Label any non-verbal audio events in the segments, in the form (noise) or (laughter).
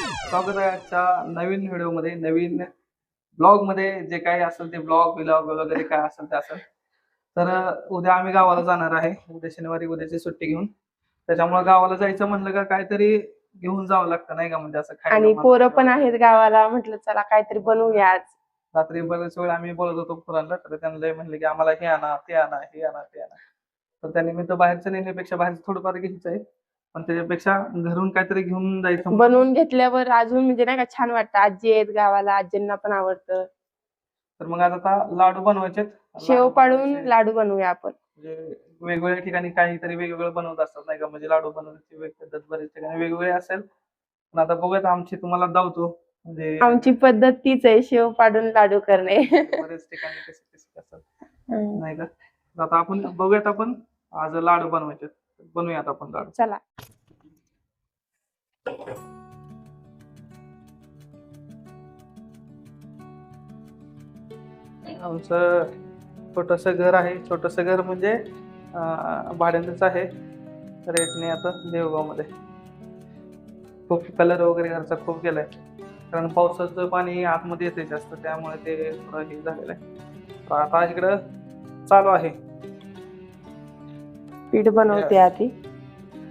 स्वागत आहे आजच्या नवीन व्हिडिओमध्ये नवीन ब्लॉगमध्ये जे काही असेल ते ब्लॉग बिलॉग वगैरे काय असेल ते असेल. तर उद्या आम्ही गावाला जाणार आहे. उद्या शनिवारी उद्याची सुट्टी घेऊन. त्याच्यामुळे गावाला जायचं म्हणलं का काहीतरी घेऊन जावं लागतं नाही का? म्हणजे असं आणि पोरं पण आहेत गावाला म्हटलं चला काहीतरी बनवूया आज. रात्री बरेच वेळ आम्ही बोलत होतो पोरांना तर त्यांना लय म्हणले की आम्हाला हे आणा ते आणा हे आणा ते आणा. तर त्या निमित्त बाहेरचं नेण्यापेक्षा बाहेरचं थोडंफार घ्यायचं आहे. पण त्याच्यापेक्षा घरून काहीतरी घेऊन जायचं बनवून घेतल्यावर अजून म्हणजे नाही का छान वाटतं. आजी आहेत गावाला आजींना पण आवडतं. तर मग आज आता लाडू बनवायचे शेव पाडून लाडू बनवूया आपण. म्हणजे वेगवेगळ्या ठिकाणी काहीतरी वेगवेगळं बनवत असतात नाही का? म्हणजे लाडू बनवण्याची पद्धत बरेच ठिकाणी वेगवेगळी असेल. पण आता बघूयात आमची तुम्हाला दावतो. म्हणजे आमची पद्धत तीच आहे शेव पाडून लाडू करणे. बरेच ठिकाणी कसे कसे असतात नाही का? आता आपण बघूयात आपण आज लाडू बनवायचे बनवूयात आपण लाडू चला. आमचं छोटस घर आहे. छोटस घर म्हणजे अं, भाड्यानेच आहे. रेटने आता देवगावमध्ये. खूप कलर वगैरे घरचा खूप केलाय. कारण पावसाचं पाणी आतमध्ये येते जास्त त्यामुळे ते थोडं हे झालेलं आहे. आता इकडं चालू आहे. पीठ बनवते आधी.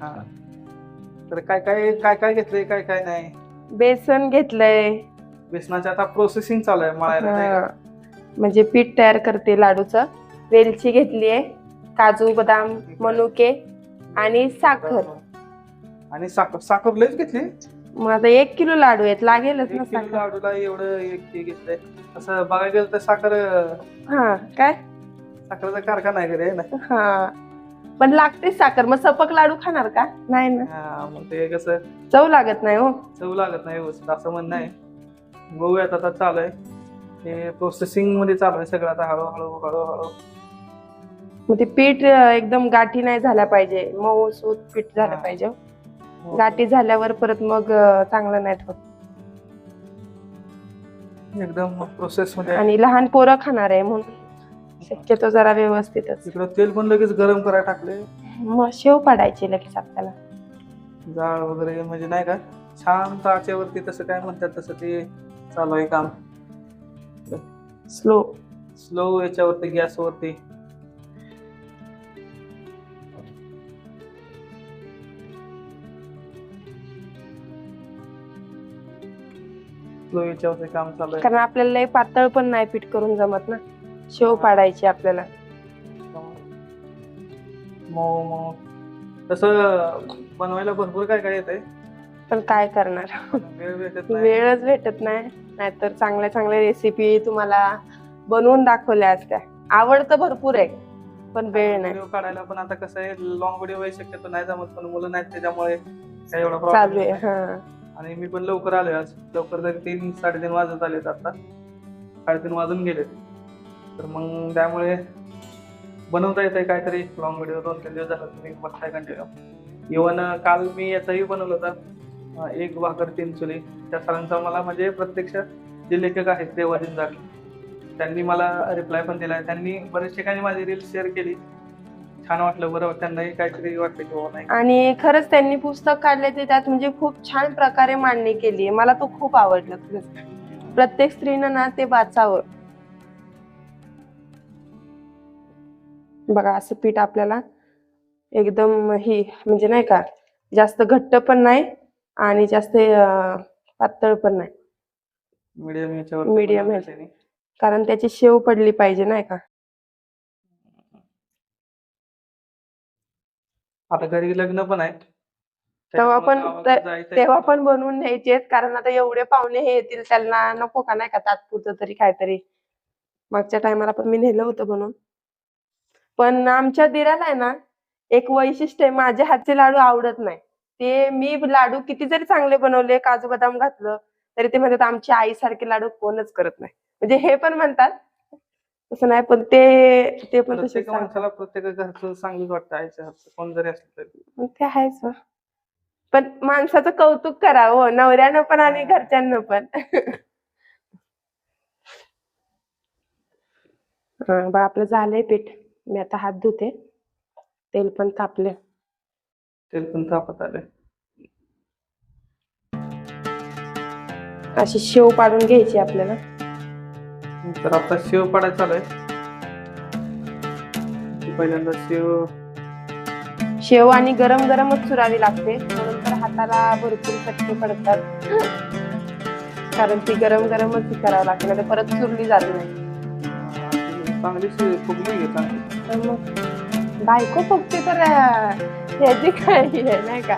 हा. तर काय काय काय काय घेतलंय काय काय नाही? बेसन घेतलंय. बेसनाची आता प्रोसेसिंग चालू आहे मळायला नाही का? हा. म्हणजे पीठ तयार करते लाडूचं. वेलची घेतलीये काजू बदाम मनुके आणि साखर. आणि साखर साखर लयच घेतली? मग आता एक किलो लाडू आहेत लागेलच ना एक किलो साखर. लाडूला एवढं एक हे घेतलंय. असं बघायला गेलं तर साखर हा काय? साखरेचा कारखाना आहे घरी आहे ना? हा. पण लागते साखर. मग सपक लाडू खाणार का? नाही ना. हा, मग ते कसं? चव लागत नाही हो. चव लागत नाही व्यवस्थित असं म्हणणं आहे. बघूयात आता चालू आहे. ते प्रोसेसिंगमध्ये चालू आहे सगळं आता हळूहळू हळूहळू. मग ते पीठ अं, एकदम गाठी नाही झाल्या पाहिजे. मऊ सूत पीठ झालं हा. पाहिजे गाठी झाल्यावर परत मग अं, चांगलं नाही होत. एकदम प्रोसेस मध्ये आहे. आणि लहान पोरं खाणार आहे म्हणून. शक्यतो जरा व्यवस्थितच. इकडं तेल पण लगेच गरम करायला टाकले. मग शेव पाडायची लगेच आपल्याला. जाळ वगैरे म्हणजे नाही का? शांत आचेवरती तसं काय म्हणतात तसं ते चालू आहे काम. स्लो स्लो याच्यावरती गॅसवरती. स्लो याच्यावरती काम चालू आहे. कारण आपल्याला लय पातळ पण नाही पीठ करून जमत ना. शेव पाडायची आपल्याला. मऊ मऊ तसं बनवायला भरपूर काय काय येत पण काय करणार? वेळ भेटत नाही. वेळच भेटत नाही. नाहीतर चांगल्या चांगल्या रेसिपी तुम्हाला बनवून दाखवल्या असत्या. आवडतं भरपूर आहे पण वेळ नाही. व्हिडिओ काढायला पण आता कसं आहे लॉंग व्हिडिओ शक्यतो नाही जमत पण मुलं नाहीत त्याच्यामुळे काही एवढा चालू आहे नाही. हा. आणि मी पण लवकर आलोय आज. लवकर तरी तीन साडेतीन वाजत आलेत आता. साडेतीन वाजून गेलेत. तर मग त्यामुळे बनवता येतंय काहीतरी. लॉंग व्हिडिओ दोन तीन दिवस झाला तुम्ही बघताय कंटिन्यू इव्हन काल मी याचाही बनवलं होता. एक भाकर तीन चुली. त्या सरांचा मला म्हणजे प्रत्यक्ष जे लेखक आहेत देवाजीन जाग त्यांनी मला रिप्लाय पण दिलाय. त्यांनी बरेच ठिकाणी माझी रील शेअर केली. छान वाटलं. बरं त्यांनाही काहीतरी वाटलं की नाही. आणि खरंच त्यांनी पुस्तक काढले ते त्यात म्हणजे खूप छान प्रकारे मांडणी केली मला तो खूप आवडला प्रत्येक स्त्रीनं ना ते वाचावं. बघा असं पीठ आपल्याला एकदम ही म्हणजे नाही का जास्त घट्ट पण नाही आणि जास्त पातळ पण नाही. मीडियम ह्याच्या. कारण त्याची शेव पडली पाहिजे नाही का? आता घरी लग्न पण आहे तेव्हा पण. तेव्हा पण बनवून न्यायचे कारण आता एवढे पाहुणे हे येतील त्यांना नको का नाही का तात्पुरतं तरी काहीतरी. मागच्या टायमाला पण मी नेलं होतं बनवून. पण आमच्या दिराला आहे ना एक वैशिष्ट्य आहे माझ्या हातचे लाडू आवडत नाही. ते मी लाडू किती जरी चांगले बनवले काजू बदाम घातलं तरी ते म्हणतात आमची आईसारखे लाडू कोणच करत नाही. म्हणजे हे पण म्हणतात. तसं नाही पण ते ते पण तसे माणसाला प्रत्येक घरचं चांगलंच वाटतं आईच्या हातचं कोण जरी असलं तरी. ते आहेच हो. पण माणसाचं कौतुक करावं नवऱ्यानं पण आणि घरच्यांना पण. (laughs) हा, आपलं झालंय पीठ. मी आता हात धुते. तेल पण तापले तेल पण तापत आले अशी शेव पाडून घ्यायची आपल्याला. तर आता शेव पाडायला चालू पहिल्यांदा शेव. शेव आणि गरम गरमच चुरावी लागते. म्हणून तर हाताला भरपूर चटके पडतात. कारण ती गरम गरमच करावं लागते. नाही परत चुरली जात नाही. चांगली शेव फुगली चांगली. तर मग बायको फुगते तर अं, ह्याची काय हे आहे, नाही का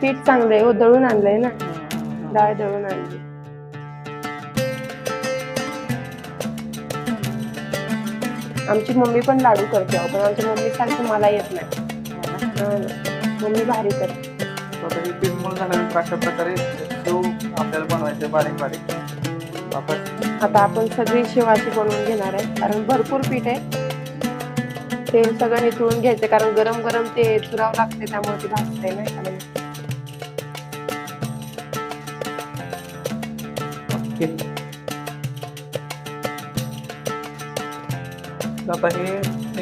पीठ चांगलंय हो दळून आणलंय ना डाळ दळून आणली आमची मम्मी पण लाडू करते पण आमच्या मम्मी सारखं मला येत नाही. हा. मम्मी भारी करते. आता हे पीठ मळून झाल्यानंतर अशा प्रकारे शेव आपल्याला बनवायचे बारीक बारीक. आता आता आपण सगळी शेवाची बनवून घेणार आहे कारण भरपूर पीठ आहे. ते सगळं नितळून घ्यायचं कारण गरम गरम ते चुरावं लागते त्यामुळे ते भाजते नाही आता हे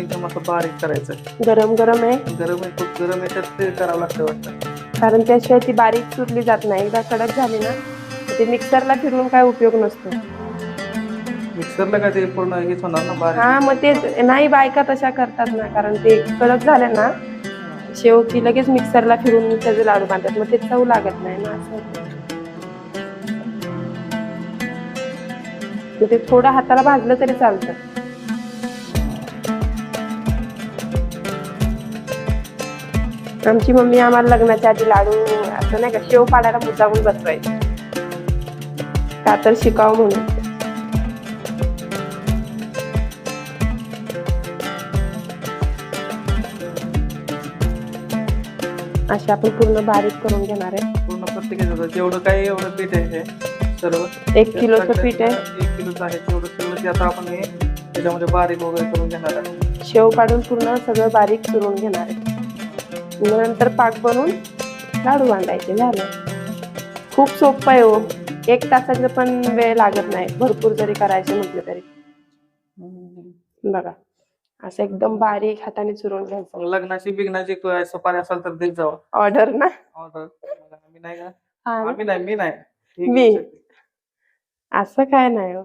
एकदम असं बारीक करायचं गरम गरम आहे. गरम आहे खूप गरम याच्यात ते करावं लागतं वाटतं. कारण त्याशिवाय ती बारीक चुरली जात नाही. एकदा कडक झाली ना तर ते मिक्सरला फिरवून काय उपयोग नसतो. मिक्सरला काय ते पूर्ण हेच होणार ना बारीक? हा मग ते नाही बायका तशा करतात ना कारण ते कडक झाले ना शेव की लगेच मिक्सरला फिरून त्याचे लाडू बांधतात. मग ते चव लागत नाही ना असं होतं. मग ते थोडं हाताला भाजलं तरी चालतं. आमची मम्मी आम्हाला लग्नाच्या आधी लाडू असं नाही का शेव पाडायला मुद्दामून बसवायची. का तर शिकावं म्हणून. असे आपण पूर्ण बारीक करून घेणार आहे. पूर्ण प्रत्येकाचं जेवढं काय एवढं पीठ आहे हे सर्व. एक किलोचं पीठ आहे. एक किलोचं आहे तेवढं सगळं ते आता आपण हे त्याच्यामध्ये बारीक वगैरे करून घेणार आहे. शेव पाडून पूर्ण सगळं बारीक चुरून घेणार आहे. नंतर पाक बनवून लाडू बांधायचे झालं. खूप सोपं आहे हो. एक तासाचं पण वेळ लागत नाही. भरपूर जरी करायचे म्हटलं तरी. बघा. असं एकदम बारीक हाताने चुरून घ्यायचं. मग लग्नाची बिग्नाची काय सफारी असेल तर देत जावा. ऑर्डर ना? ऑर्डर. आम्ही नाही का? हा ना? आम्ही नाही मी नाही. मी. असं काय नाही हो.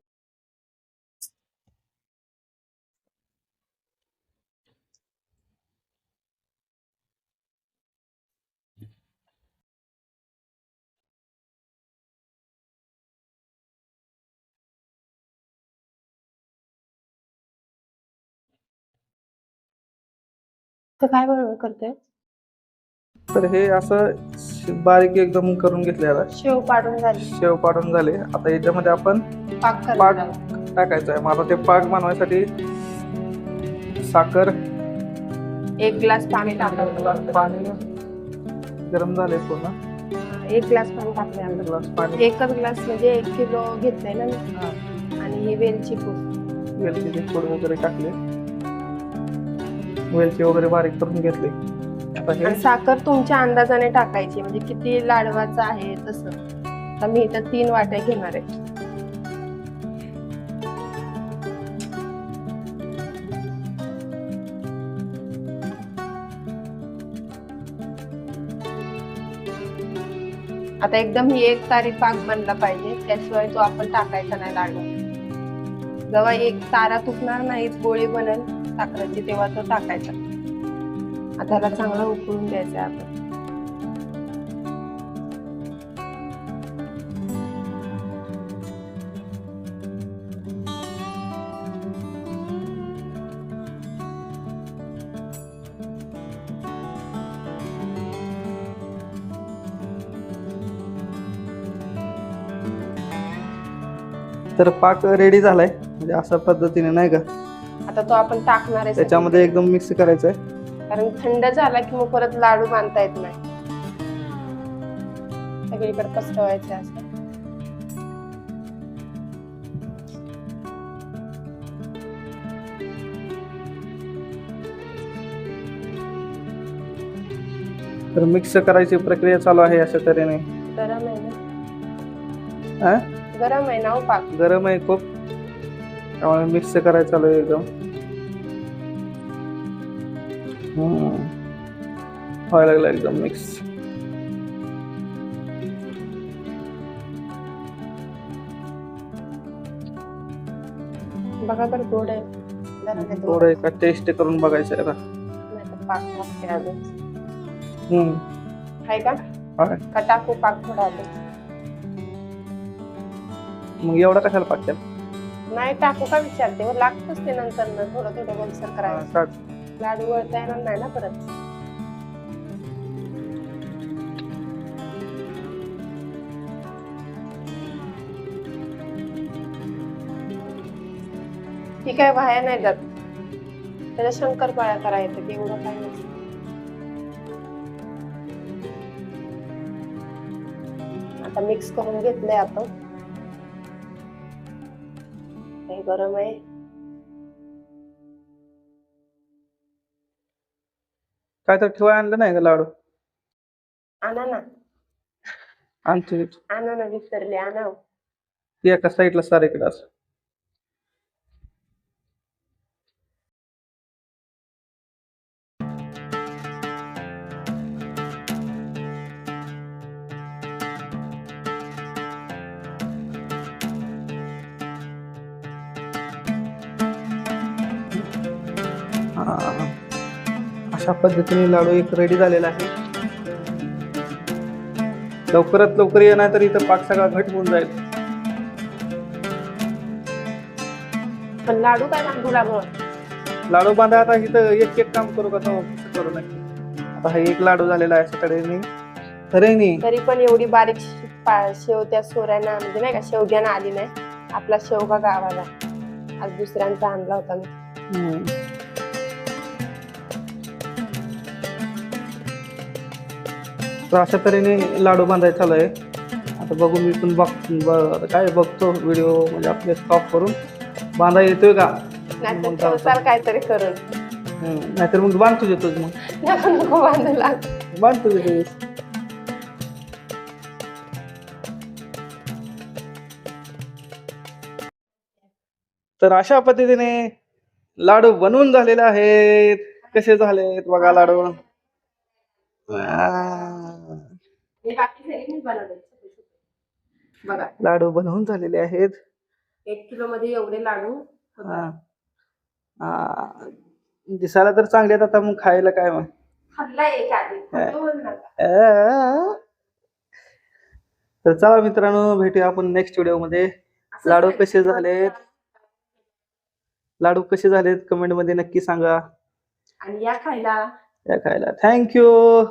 तर काय बरोबर करते तर हे असं बारीक एकदम करून घेतलेलं आहे. शेव पाडून झाली. शेव पाडून झाले. आता याच्यामध्ये आपण पाक पाक टाकायचं आहे. मला ते पाक बनवायसाठी साखर एक ग्लास पाणी टाकायचं पाणी गरम झाले पूर्ण. एक ग्लास पाणी टाकले आम्ही. ग्लास पाणी. एकच ग्लास म्हणजे एक किलो घेतलंय ना मी. आणि ही वेलची पूड. वेलचीचे पूड वगैरे टाकले. वेलची वगैरे बारीक करून घेतली. आता हे आणि साखर तुमच्या अंदाजाने टाकायची म्हणजे किती लाडवाचं आहे तसं. आता मी इथं तीन वाट्या घेणार आहे. आता एकदम ही एक तारी पाक बनला पाहिजे त्याशिवाय तो आपण टाकायचा नाही लाडू. जेव्हा एक तारा तुटणार नाहीच गोळी बनल साखरेची तेव्हा तो टाकायचा. आता त्याला चांगला उकळून द्यायचा आपण. तर पाक रेडी झालाय. म्हणजे अशा पद्धतीने नाही का? आता तो आपण टाकणार आहे त्याच्यामध्ये एकदम मिक्स करायचं आहे. कारण थंड झाला की मग परत लाडू बांधता येत नाही. सगळीकडे पसरवायचे असं. तर मिक्स करायची प्रक्रिया चालू आहे अशा तऱ्हेने. गरम आहे ना? हा? गरम आहे ना हो पाक? गरम आहे खूप. त्यामुळे मिक्स करायचं चालू आहे एकदम. व्हायला लागला एकदम मिक्स बघा तर गोड आहे. एका टेस्ट करून बघायचं आता पाक का. का टाकू पाक थोडा मग एवढा कशाला पाकतात नाही टाकू का विचारते हो, लागतच ते नंतर ना थोडं थोडं गोलसर करायचं टाक. लाडू वळता येणार नाही ना परत. ठीक आहे बाहेर नाही जात. त्याच्या शंकरपाळ्या करायचं एवढं काय नसतं. आता मिक्स करून घेतलंय आपण. गरम आहे काय तर ठेवाय आणलं नाही का लाडू? आणा ना. आणतो. आणा ना विसरले आणा ती एका साईडला सारेकडे असं. अशा पद्धतीने लाडू एक रेडी झालेला आहे. लवकरात लवकर ये नाही तर इथं पाक सगळा घट होऊन जाईल. पण लाडू काय बांधू लागलो? लाडू बांधा आता इथं एक एक काम करू का करू नक्की. आता हा एक लाडू झालेला आहे सकाळी नाही तरी पण एवढी बारीक शेव त्या सोऱ्यानं म्हणजे नाही का? शेवग्यानं आली नाही. आपला शेवगा गावाला आज दुसऱ्यांचा आणला होता मी. तर अशा तऱ्हेने लाडू बांधायचा चालू आहे आता बघू मी पण बघ ब- काय बघतो व्हिडिओ म्हणजे आपले स्टॉप करून. बांधा येतोय का? नाहीतर मग काहीतरी करून. नाहीतर मग बांधतो देतोच मग. नको नको बांधू लाग. बांधतो तर अशा पद्धतीने लाडू बनवून झालेले आहेत. कसे झालेत बघा लाडू. बघा. लाडू बनवून झालेले आहेत. एक किलो मध्ये एवढे लाडू. हा. दिसायला तर चांगले आहेत आता मग खायला काय मग? खाल्ला एक आधी. खाल्लं. बोल नका. आ. तर चला मित्रांनो भेटूया आपण नेक्स्ट व्हिडिओमध्ये. लाडू. कसे झालेत? लाडू कसे झालेत? कमेंटमध्ये नक्की सांगा. आणि या खायला. या खायला. थँक्यू